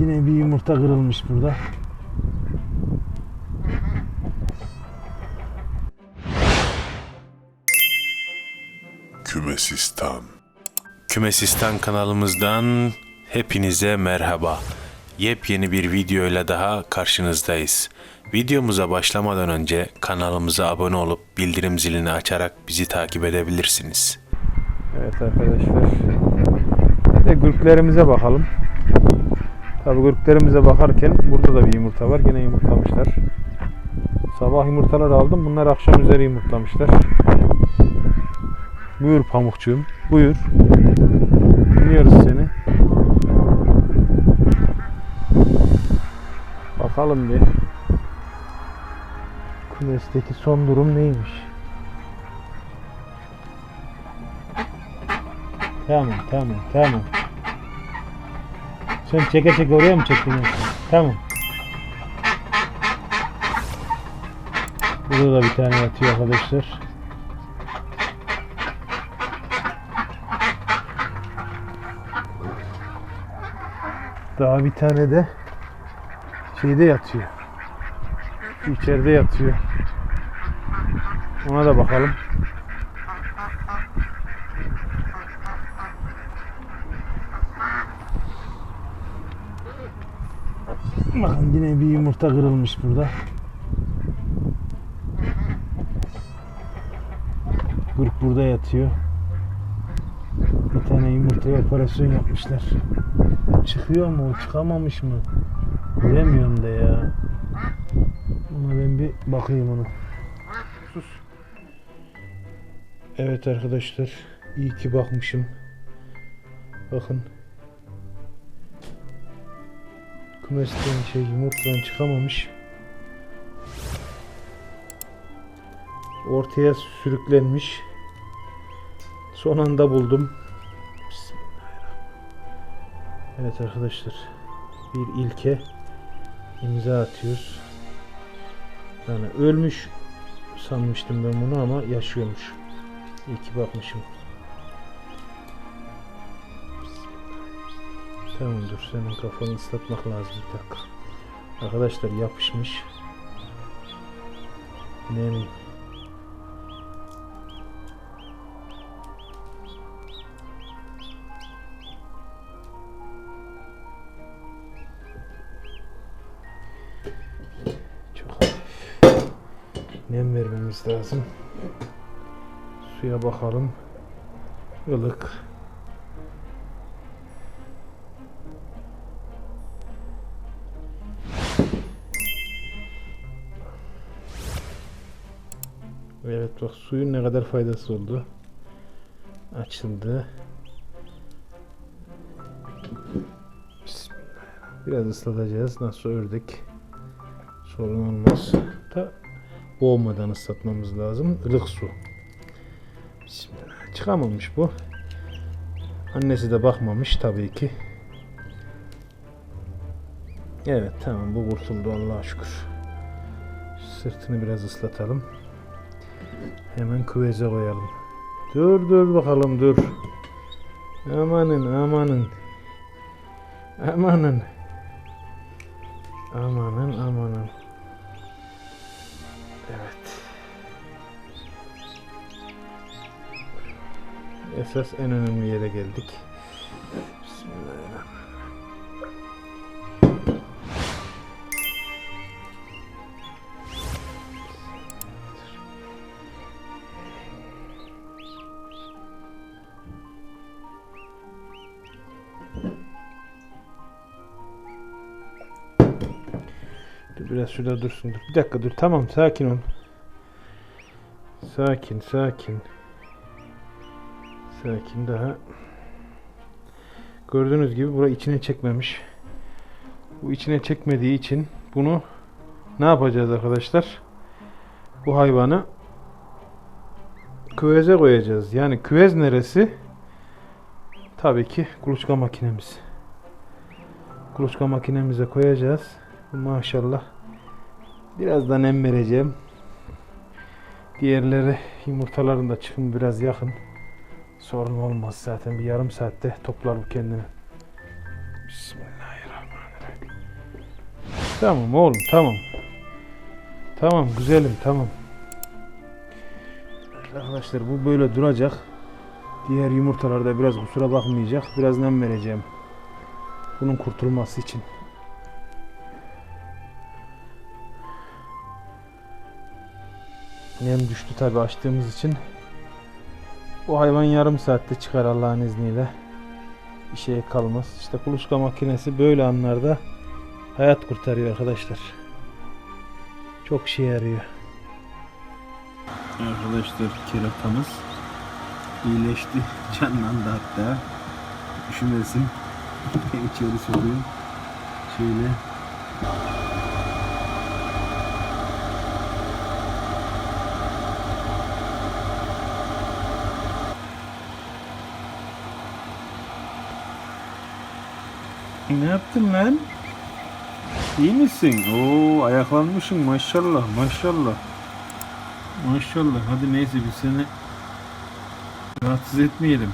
Yine bir yumurta kırılmış burada. Kümesistan. Kümesistan kanalımızdan hepinize merhaba. Yepyeni bir videoyla daha karşınızdayız. Videomuza başlamadan önce kanalımıza abone olup bildirim zilini açarak bizi takip edebilirsiniz. Evet arkadaşlar. Bir de gürklerimize bakalım. Tabi gürklerimize bakarken burada da bir yumurta var. Yine yumurtlamışlar. Sabah yumurtalar aldım. Bunlar akşam üzeri yumurtlamışlar. Buyur pamukçuğum. Buyur. Dinliyoruz seni. Bakalım bir. Kümesteki son durum neymiş? Tamam tamam tamam. Sen çeke çeke oraya mı çektin? Tamam. Burada da bir tane yatıyor arkadaşlar. Daha bir tane de şeyde yatıyor. İçeride yatıyor. Ona da bakalım. Bakın yine bir yumurta kırılmış burada. Grup burada yatıyor. Bir tane yumurtaya operasyon yapmışlar. Çıkıyor mu? Çıkamamış mı? Bilemiyorum da ya. Ona ben bir bakayım ona. Sus. Evet arkadaşlar. iyi ki bakmışım. Bakın. Kümesten şey yumurtadan çıkamamış. Ortaya sürüklenmiş. Son anda buldum. Evet arkadaşlar. Bir ilke imza atıyoruz. Yani ölmüş sanmıştım ben bunu ama yaşıyormuş. İyi ki bakmışım. Tamam dur senin kafanı ıslatmak lazım bir dakika. Arkadaşlar yapışmış. Nem. Çok. Nem vermemiz lazım. Suya bakalım. Ilık. Evet bak suyun ne kadar faydası oldu. Açıldı. Biraz ıslatacağız. Nasıl ördük. Sorun olmaz. Da boğmadan ıslatmamız lazım. Ilık su. Bismillah. Çıkamamış bu. Annesi de bakmamış tabii ki. Evet tamam bu kurtuldu Allah'a şükür. Sırtını biraz ıslatalım. Hemen küveze koyalım. Dur dur bakalım dur. Amanın amanın. Amanın. Amanın amanın. Evet. Esas en önemli yere geldik. Bismillahirrahmanirrahim. Biraz şurada dursun dur. Bir dakika dur. Tamam sakin ol. Sakin sakin. Sakin daha. Gördüğünüz gibi bura içine çekmemiş. Bu içine çekmediği için bunu ne yapacağız arkadaşlar? Bu hayvanı küveze koyacağız. Yani küvez neresi? Tabii ki kuluçka makinemiz. Kuluçka makinemize koyacağız. Maşallah. Birazdan nem vereceğim. Diğerleri yumurtaların da çıkımı biraz yakın. Sorun olmaz zaten bir yarım saatte toplar bu kendini. Bismillahirrahmanirrahim. Tamam oğlum tamam. Tamam güzelim tamam. Arkadaşlar bu böyle duracak. Diğer yumurtalarda biraz kusura bakmayacak. Biraz nem vereceğim. Bunun kurtulması için. Nem düştü tabi açtığımız için. Bu hayvan yarım saatte çıkar Allah'ın izniyle. Bir şeye kalmaz. İşte kuluçka makinesi böyle anlarda hayat kurtarıyor arkadaşlar. Çok işe yarıyor. Arkadaşlar keratamız iyileşti. Canlandı hatta. Üşümesin. İçeri sokuyorum. Şöyle. Ne yaptın lan? İyi misin? Oo ayaklanmışsın maşallah maşallah. Maşallah hadi neyse biz seni rahatsız etmeyelim.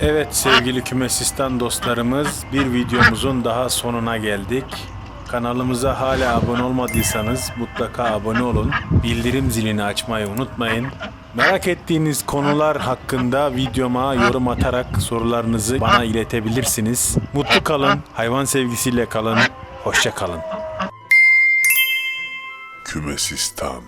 Evet sevgili kümesistan dostlarımız bir videomuzun daha sonuna geldik. Kanalımıza hala abone olmadıysanız mutlaka abone olun. Bildirim zilini açmayı unutmayın. Merak ettiğiniz konular hakkında videoma yorum atarak sorularınızı bana iletebilirsiniz. Mutlu kalın, hayvan sevgisiyle kalın, hoşça kalın. Kümesistan